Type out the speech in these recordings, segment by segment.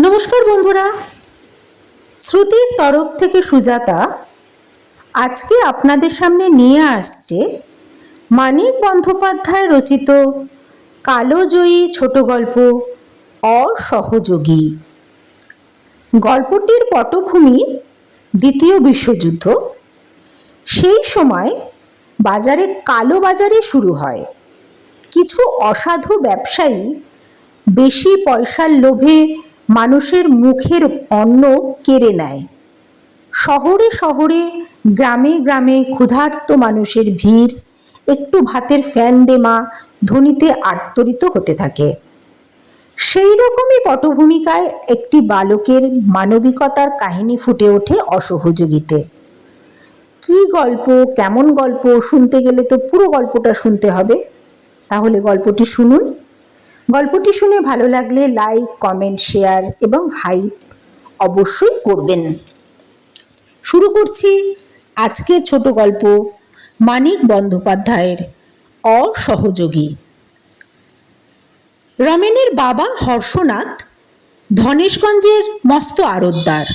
নমস্কার বন্ধুরা। শ্রুতির তরফ থেকে সুজাতা আজকে আপনাদের সামনে নিয়ে আসছে মানিক বন্দ্যোপাধ্যায় রচিত কালোজয়ী ছোট গল্প, অসহযোগী। গল্পটির পটভূমি দ্বিতীয় বিশ্বযুদ্ধ। সেই সময় বাজারে কালো বাজারে শুরু হয়। কিছু অসাধু ব্যবসায়ী বেশি পয়সার লোভে মানুষের মুখের অন্ন কেড়ে নেয়। শহরে শহরে, গ্রামে গ্রামে ক্ষুধার্ত মানুষের ভিড়, একটু ভাতের ফ্যান দেমা ধ্বনিতে আর্তরিত হতে থাকে। সেই রকমই পটভূমিকায় একটি বালকের মানবিকতার কাহিনী ফুটে ওঠে অসহযোগীতে। কি গল্প, কেমন গল্প, শুনতে গেলে তো পুরো গল্পটা শুনতে হবে। তাহলে গল্পটি শুনুন। গল্পটি শুনে ভালো লাগলে লাইক কমেন্ট শেয়ার এবং হাইপ অবশ্যই করবেন। শুরু করছি আজকের ছোট গল্প মানিক বন্দ্যোপাধ্যায়ের অসহযোগী। রমেনের বাবা হর্ষনাথ ধনেশগঞ্জের মস্ত আড়তদার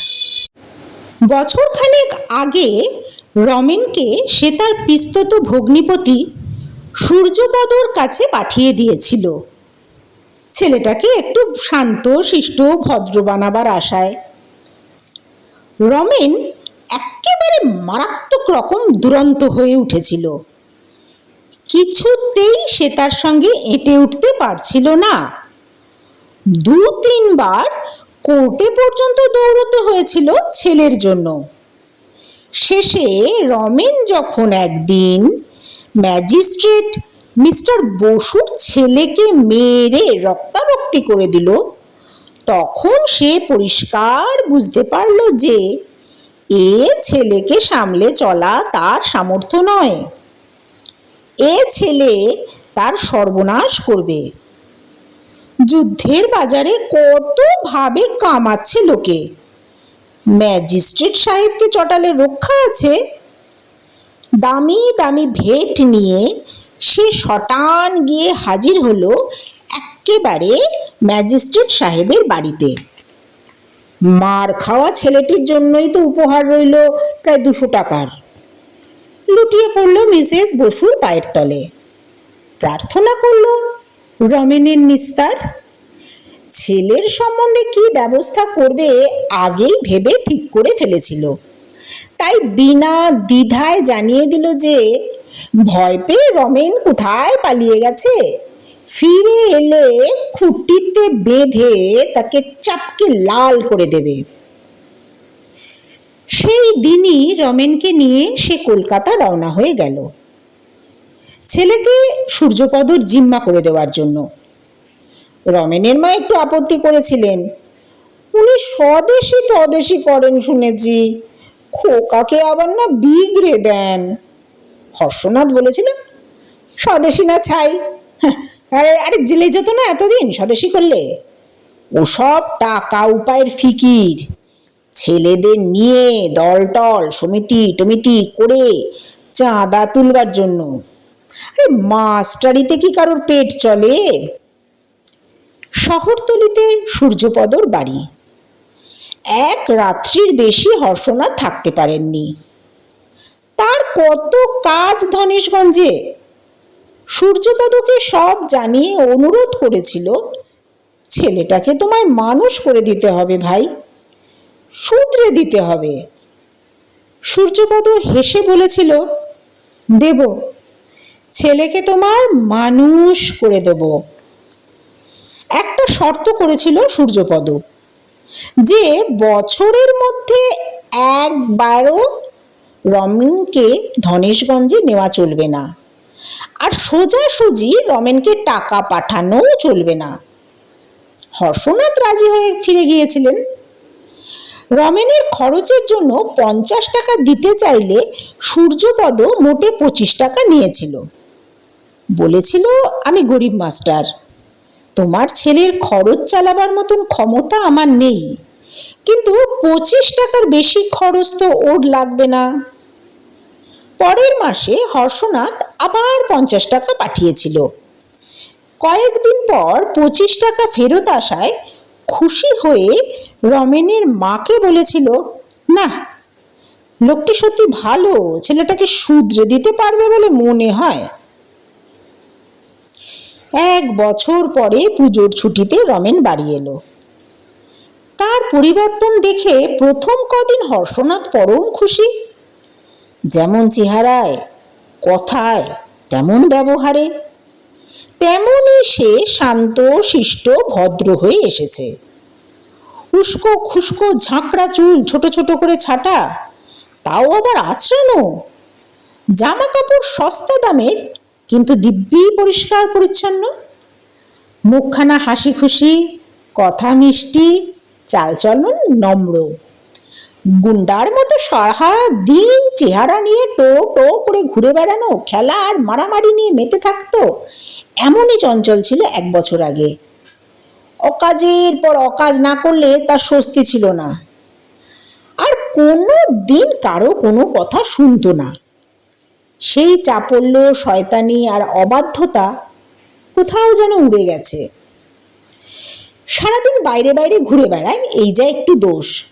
বছরখানেক আগে রমেনকে সে তার পিস্তত ভগ্নিপতি সূর্যপদর কাছে পাঠিয়ে দিয়েছিল। ছেলেটাকে একটু শান্ত, শিষ্ট, ভদ্র বানাবার আশায়। রমেন একেবারে মারাত্মক রকম দুরন্ত হয়ে উঠেছিল। কিছুতেই সে তার সঙ্গে এঁটে উঠতে পারছিল না। দু তিনবার কোর্টে পর্যন্ত দৌড়তে হয়েছিল ছেলের জন্য। শেষে রমেন যখন একদিন ম্যাজিস্ট্রেট মিস্টার বসুর ছেলেকে মেরে রক্তারক্তি করে দিল। তখন সে পরিষ্কার বুঝতে পারল যে এ ছেলেকে সামলে চলা তার সামর্থ্য নয়। এ ছেলে তার সর্বনাশ করবে। যুদ্ধের বাজারে কতভাবে কামাচ্ছে লোকে। ম্যাজিস্ট্রেট সাহেবকে চটালে রক্ষা আছে। দামি দামি ভেট নিয়ে সে শটান গিয়ে হাজির হলো একেবারে ম্যাজিস্ট্রেট সাহেবের বাড়িতে। মার খাওয়া ছেলেটির জন্যই তো উপহার রইল প্রায় দুশো টাকার। লুটিয়ে পড়ল মিসেস বসুর পায়ের তলে। প্রার্থনা করল, রমেনের নিস্তার, ছেলের সম্বন্ধে কি ব্যবস্থা করবে আগেই ভেবে ঠিক করে ফেলেছিল। তাই বিনা দ্বিধায় জানিয়ে দিল যে ভয় পেয়ে রমেন কোথায় পালিয়ে গেছে? ফিরে এলে খুঁটিতে বেঁধে তাকে চাপকে লাল করে দেবে। সেই দিনই রমেনকে নিয়ে সে কলকাতা রওনা হয়ে গেল। ছেলেকে সূর্যপদর জিম্মা করে দেওয়ার জন্য। রমেনের মা একটু আপত্তি করেছিলেন। উনি স্বদেশি তদেশি করেন শুনেছি। খোকাকে আবার না বিগড়ে দেন। হর্ষনাথ বলেছিল স্বদেশী না ছাই? আরে আরে, জেলে যেত না এতদিন, স্বদেশী করলে? ওসব টাকা উপায়ের ফিকির। ছেলেদের নিয়ে দল টল সমিতি টমিতি করে চাঁদা তুলবার জন্য। আরে, মাস্টারিতে কি কারোর পেট চলে? শহরতলিতে সূর্যপদর বাড়ি। এক রাত্রির বেশি হর্ষনাথ থাকতে পারেননি। তার কত কাজ ধনেশগঞ্জে? সূর্যপদকে সব জানিয়ে অনুরোধ করেছিল, ছেলেটাকে তোমায় মানুষ করে দিতে হবে ভাই, শুধরে দিতে হবে। সূর্যপদ হেসে বলেছিল, দেব, ছেলেকে তোমার মানুষ করে দেব। একটা শর্ত করেছিল সূর্যপদ, যে বছরের মধ্যে একবারও রমেনকে ধনেশগঞ্জে নেওয়া চলবে না। আর সোজাসুজি রমেনকে টাকা পাঠানোও চলবে না। হর্ষনাথ রাজি হয়ে ফিরে গিয়েছিলেন। রমেনের খরচের জন্য পঞ্চাশ টাকা দিতে চাইলে সূর্যপদ মোটে পঁচিশ টাকা নিয়েছিল। বলেছিল, আমি গরিব মাস্টার। তোমার ছেলের খরচ চালাবার মতন ক্ষমতা আমার নেই। কিন্তু পঁচিশ টাকার বেশি খরচ তো ওর লাগবে না। পরের মাসে হর্ষনাথ আবার পঞ্চাশ টাকা পাঠিয়েছিল। কয়েকদিন পর পঁচিশ টাকা ফেরত আসায় খুশি হয়ে রমেনের মাকে বলেছিল, না, লোকটি সত্যি ভালো, ছেলেটাকে শুধরে দিতে পারবে বলে মনে হয়। এক বছর পরে পুজোর ছুটিতে রমেন বাড়ি এলো। তার পরিবর্তন দেখে প্রথম কদিন হর্ষনাথ পরম খুশি। যেমন চেহারায়, কথায়, তেমন ব্যবহারে। তেমনই সে শান্ত, শিষ্ট, ভদ্র হয়ে এসেছে। উস্কো খুস্কো ঝাঁকড়া চুল ছোট ছোট করে ছাটা, তাও আবার আঁচড়ানো। জামা কাপড় সস্তা দামের, কিন্তু দিব্যি, পরিষ্কার, পরিচ্ছন্ন। মুখখানা হাসি খুশি কথা মিষ্টি, চালচলন নম্র। গুন্ডার মতো সারা দিন চেহারা নিয়ে টো টো করে ঘুরে বেড়ানো, খেলা আর মারামারি নিয়ে মেতে থাকতো, এমনই চঞ্চল ছিল এক বছর আগে। অকাজের পর অকাজ না করলে তার স্বস্তি ছিল না। আর কোনো দিন কারও কোনো কথা শুনতো না। সেই চাপল্য, শয়তানি আর অবাধ্যতা কোথাও যেন উড়ে গেছে। সারাদিন বাইরে বাইরে ঘুরে বেড়ায়, এই যা একটু দোষ।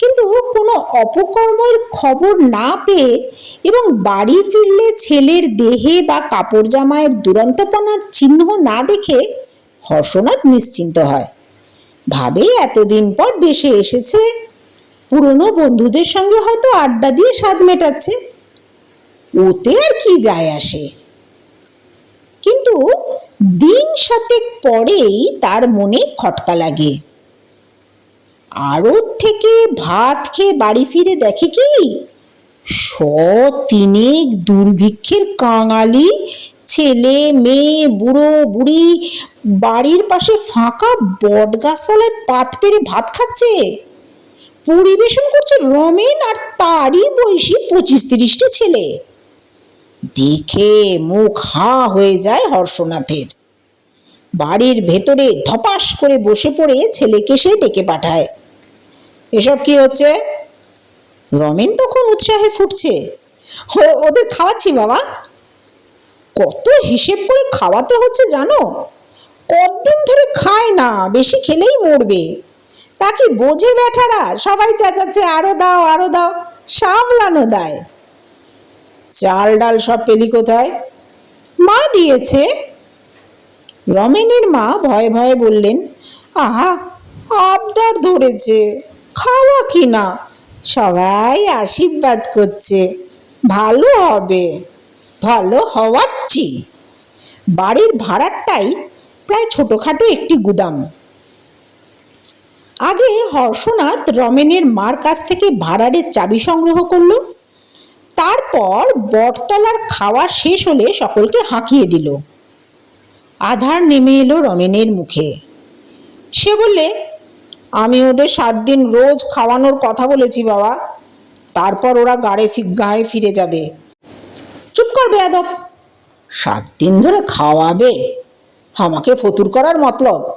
কিন্তু কোনো অপকর্মের খবর না পেয়ে এবং বাড়ি ফিরলে ছেলের দেহে বা কাপড় জামায় দুরন্তপনার চিহ্ন না দেখে হর্ষনাথ নিশ্চিন্ত হয়। ভাবে এতদিন পর দেশে এসেছে। পুরনো বন্ধুদের সঙ্গে হয়তো আড্ডা দিয়ে স্বাদ মেটাচ্ছে। ওতে আর কি যায় আসে। কিন্তু দিন সাতেক পরেই তার মনে খটকা লাগে। আড়ত থেকে ভাত খেয়ে বাড়ি ফিরে দেখে কি? শ তিনেক দুর্ভিক্ষের কাঙালি, ছেলে, মেয়ে, বুড়ো, বুড়ি বাড়ির পাশে ফাঁকা বট গাছতলায় পাত পেরে ভাত খাচ্ছে। পরিবেশন করছে রমেন আর তারই বয়সী পঁচিশ তিরিশটি ছেলে। দেখে মুখ হাঁ হয়ে যায় হর্ষনাথের। বাড়ির ভেতরে ধপাস করে বসে পড়ে ছেলেকে সে ডেকে পাঠায়। এসব কি হচ্ছে? রমেন তখন উৎসাহে ফুটছে। "ও- ওদের খাওয়াচ্ছি বাবা। কত হিসেব করে খাওয়াতে হচ্ছে জানো? কতদিন ধরে খায় না, বেশি খেলেই মরবে। তা কি বোঝে ব্যাঠারা? সবাই চেঁচাচ্ছে, আরও দাও আরও দাও, সামলানো দায়। চাল ডাল সব পেলি কোথায়? মা দিয়েছে। রমেনের মা ভয়ে ভয়ে বললেন, আহা, আবদার ধরেছে। খাওয়া কি না সবাই আশীর্বাদ করছে। ভালো হবে। ভালো হওয়াচ্ছি। বাড়ির ভাড়ারটাই প্রায় ছোটোখাটো একটি গুদাম। আগে হর্ষনাথ রমেনের মার কাছ থেকে ভাড়ারের চাবি সংগ্রহ করল। তারপর বটতলার খাওয়া শেষ হলে সকলকে হাঁকিয়ে দিল। আধার নেমে এলো রমেনের মুখে। সে বললে আমি ওদের সাত দিন রোজ খাওয়ানোর কথা বলেছি, বাবা। তারপর ওরা গাড়ে ফি গায়ে ফিরে যাবে। চুপ কর, বেয়াদব। সাত দিন ধরে খাওয়াবে? আমাকে ফতুর করার মতলব?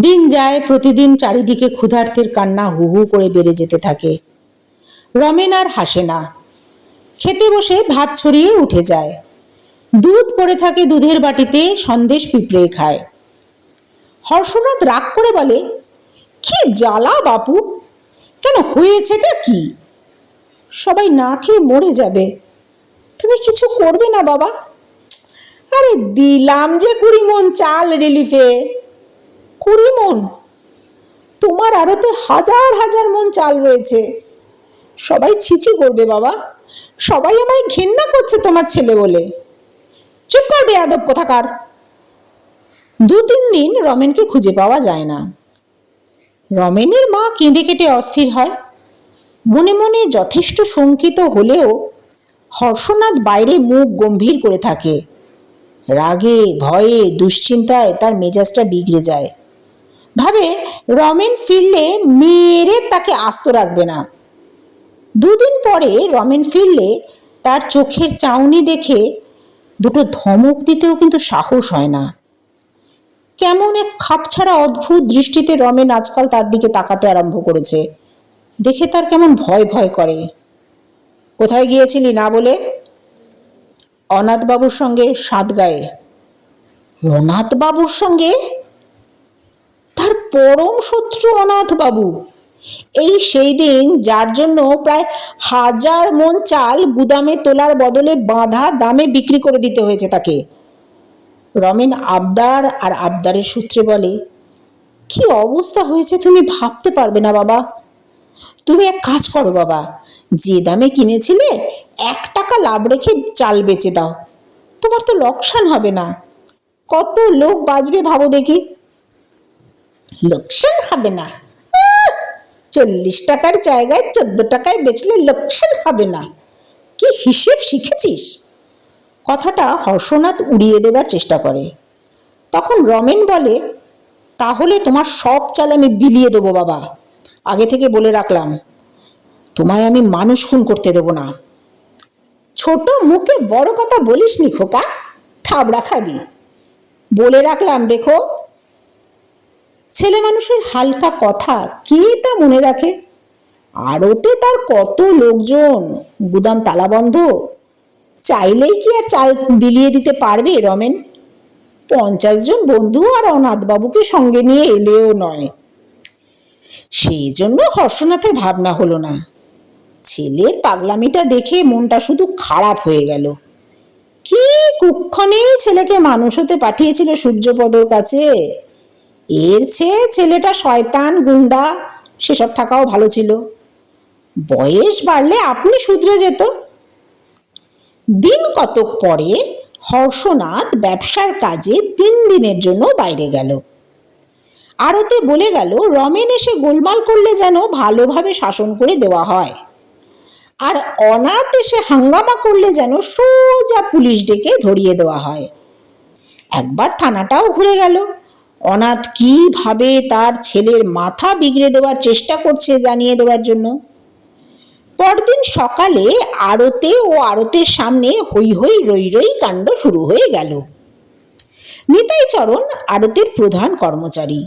দিন যায়, প্রতিদিন চারিদিকে ক্ষুধার্তের কান্না হু হু করে বেড়ে যেতে থাকে। রমেন আর হাসে না। খেতে বসে ভাত ছড়িয়ে উঠে যায়। দুধ পড়ে থাকে দুধের বাটিতে, সন্দেশ পিঁপড়ে খায়। হর্ষনাথ রাগ করে বলে কি জ্বালা বাপু? কেন হয়েছেটা কি? সবাই না খেয়ে মরে যাবে। তুমি কিছু করবে না বাবা। আরে দিলাম যে কুড়ি মন চাল রিলিফে। কুড়ি মন তোমার আড়তে হাজার হাজার মন চাল রয়েছে। সবাই ছিছি করবে বাবা। সবাই আমায় ঘেন্না করছে তোমার ছেলে বলে। চুপ করবে আদব কোথাকার। দু তিন দিন রমেনকে খুঁজে পাওয়া যায় না। রমেনের মা কেঁদে কেটে অস্থির হয়। মনে মনে যথেষ্ট শঙ্কিত হলেও হর্ষনাথ বাইরে মুখ গম্ভীর করে থাকে। রাগে, ভয়ে, দুশ্চিন্তায় তার মেজাজটা বিগড়ে যায়। ভাবে রমেন ফিরলে মেরে তাকে আস্ত রাখবে না। দুদিন পরে রমেন ফিরলে তার চোখের চাউনি দেখে দুটো ধমক দিতেও কিন্তু সাহস হয় না। কেমন এক খাপছাড়া অদ্ভুত দৃষ্টিতে রমেন আজকাল তার দিকে তাকাতে আরম্ভ করেছে। দেখে তার কেমন ভয় ভয় করে। কোথায় গিয়েছিলি না বলে? অনাথবাবুর সঙ্গে সাত গায়ে অনাথবাবুর সঙ্গে? তার পরম শত্রু অনাথ বাবু এই সেই দিন যার জন্য প্রায় হাজার মন চাল গুদামে তোলার বদলে বাঁধা দামে বিক্রি করে দিতে হয়েছে তাকে। রমেন আবদার আর আবদারের সূত্রে বলে, কি অবস্থা হয়েছে তুমি ভাবতে পারবে না বাবা। তুমি এক কাজ করো বাবা, যে দামে কিনেছিলে এক টাকা লাভ রেখে চাল বেচে দাও। তোমার তো লোকসান হবে না। কত লোক বাঁচবে ভাবো দেখি। লোকসান হবে না? চল্লিশ টাকার জায়গায় চোদ্দ টাকায় বেচলে লোকসান হবে না। কি হিসেব শিখেছিস? কথাটা হর্ষনাথ উড়িয়ে দেবার চেষ্টা করে। তখন রমেন বলে, তাহলে তোমার সব চাল আমি বিলিয়ে দেবো বাবা। আগে থেকে বলে রাখলাম, তোমায় আমি মানুষ খুন করতে দেবো না। ছোট মুখে বড় কথা বলিস নি খোকা, থাবড়া খাবি। বলে রাখলাম, দেখো, ছেলে মানুষের হালকা কথা কে তা মনে রাখে? আড়তে তার কত লোকজন, গুদাম তালা বন্ধ চাইলেই কি আর চাল বিলিয়ে দিতে পারবে রমেন? পঞ্চাশ জন বন্ধু আর অনাথবাবুকে সঙ্গে নিয়ে এলেও নয়। সেই জন্য হর্ষনাথের ভাবনা হলো না। ছেলের পাগলামিটা দেখে মনটা শুধু খারাপ হয়ে গেল। কি কুক্ষণেই ছেলেকে মানুষ হতে পাঠিয়েছিল সূর্যপদর কাছে? এর চেয়ে ছেলেটা শয়তান, গুন্ডা, সেসব থাকাও ভালো ছিল। বয়স বাড়লে আপনি শুধরে যেত। দিন কতক পরে হর্ষনাথ ব্যবসার কাজে তিন দিনের জন্য বাইরে গেল। আরতে বলে গেল, রমেন এসে গোলমাল করলে যেন ভালোভাবে শাসন করে দেওয়া হয়। আর অনাথ এসে হাঙ্গামা করলে যেন সোজা পুলিশ ডেকে ধরিয়ে দেওয়া হয়। একবার থানাটাও ঘুরে গেল। অনাথ কীভাবে তার ছেলের মাথা বিগড়ে দেওয়ার চেষ্টা করছে জানিয়ে দেওয়ার জন্য? পরদিন সকালে আড়তে ও আড়তের সামনে হই হই রই রই কাণ্ড শুরু হয়ে গেল। নিতাই চরণ আড়তের প্রধান কর্মচারী।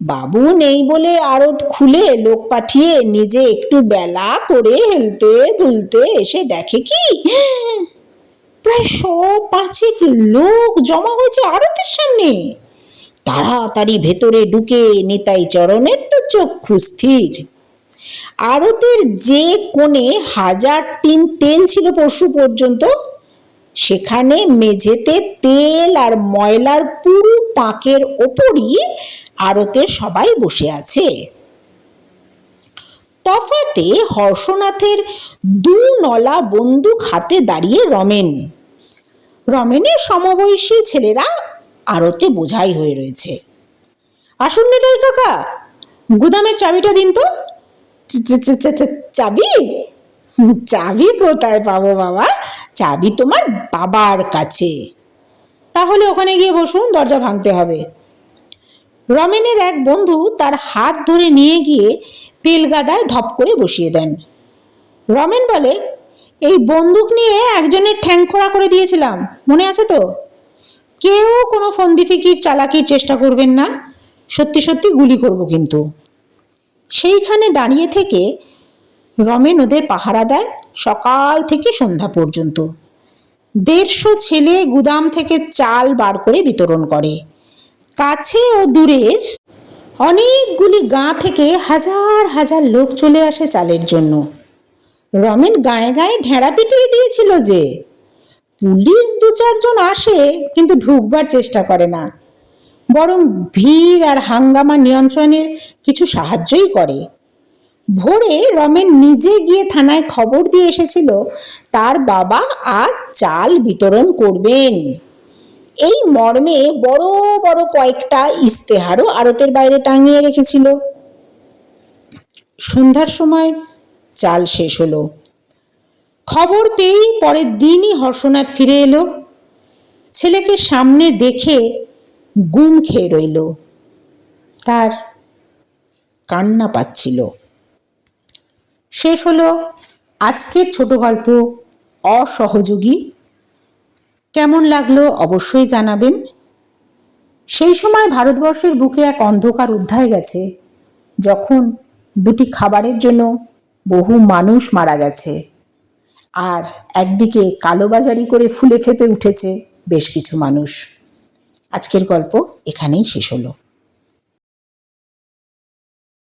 বাবু নেই বলে আড়ত খুলে লোক পাঠিয়ে নিজে একটু বেলা করে হেলতে দুলতে এসে দেখে কি? প্রায় সব পাঁচেক লোক জমা হয়েছে আড়তের সামনে। তাড়াতাড়ি ভেতরে ঢুকে নিতাই চরণের তো চক্ষু স্থির। আড়তের যে কোণে হাজার টিন তেল ছিল পরশু পর্যন্ত, সেখানে মেঝেতে তেল আর ময়লার পুরো পাঁকের ওপরই আড়তের সবাই বসে আছে। তফাতে হর্ষনাথের দু নলা বন্দুক হাতে দাঁড়িয়ে রমেন। রমেনের সমবয়সী ছেলেরা আড়তে বোঝাই হয়ে রয়েছে। আসুন নিতাই কাকা, গুদামের চাবিটা দিন তো। চাবি? চাবি কোথায় পাবো বাবা? চাবি তোমার বাবার কাছে। তাহলে ওখানে গিয়ে বসুন, দরজা ভাঙতে হবে। রমেনের এক বন্ধু তার হাত ধরে নিয়ে গিয়ে তেল গাদায় ধপ করে বসিয়ে দেন। রমেন বলে, এই বন্দুক নিয়ে একজনের ঠ্যাং খোড়া করে দিয়েছিলাম, মনে আছে তো? কেউ কোনো ফন্দিফিকির চালাকির চেষ্টা করবেন না। সত্যি সত্যি গুলি করব কিন্তু। সেইখানে দাঁড়িয়ে থেকে রমেন ওদের পাহারা দেয় সকাল থেকে সন্ধ্যা পর্যন্ত। দেড়শো ছেলে গুদাম থেকে চাল বার করে বিতরণ করে। কাছে ও দূরের অনেকগুলি গাঁ থেকে হাজার হাজার লোক চলে আসে চালের জন্য। রমেন গায়ে গায়ে ঢেঁড়া পিটিয়ে দিয়েছিল যে, পুলিশ দু চারজন আসে কিন্তু ঢুকবার চেষ্টা করে না। বরং ভিড় আর হাঙ্গামা নিয়ন্ত্রণের কিছু সাহায্যই করে। ভোরে রমেন নিজে গিয়ে থানায় খবর দিয়ে এসেছিল, তার বাবা আজ চাল বিতরণ করবেন। এই মর্মে বড় বড় কয়েকটা ইস্তেহারও আড়তের বাইরে টাঙিয়ে রেখেছিল। সন্ধ্যার সময় চাল শেষ হলো। খবর পেয়েই পরের দিনই হর্ষনাথ ফিরে এলো। ছেলেকে সামনে দেখে গুম খেয়ে রইল। তার কান্না পাচ্ছিল। শেষ হলো আজকের ছোট গল্প, অসহযোগী। কেমন লাগল অবশ্যই জানাবেন। সেই সময় ভারতবর্ষের বুকে এক অন্ধকার উদ্ধায় গেছে, যখন দুটি খাবারের জন্য বহু মানুষ মারা গেছে। আর একদিকে কালোবাজারি করে ফুলে ফেপে উঠেছে বেশ কিছু মানুষ। আজকের গল্প এখানেই শেষ হলো।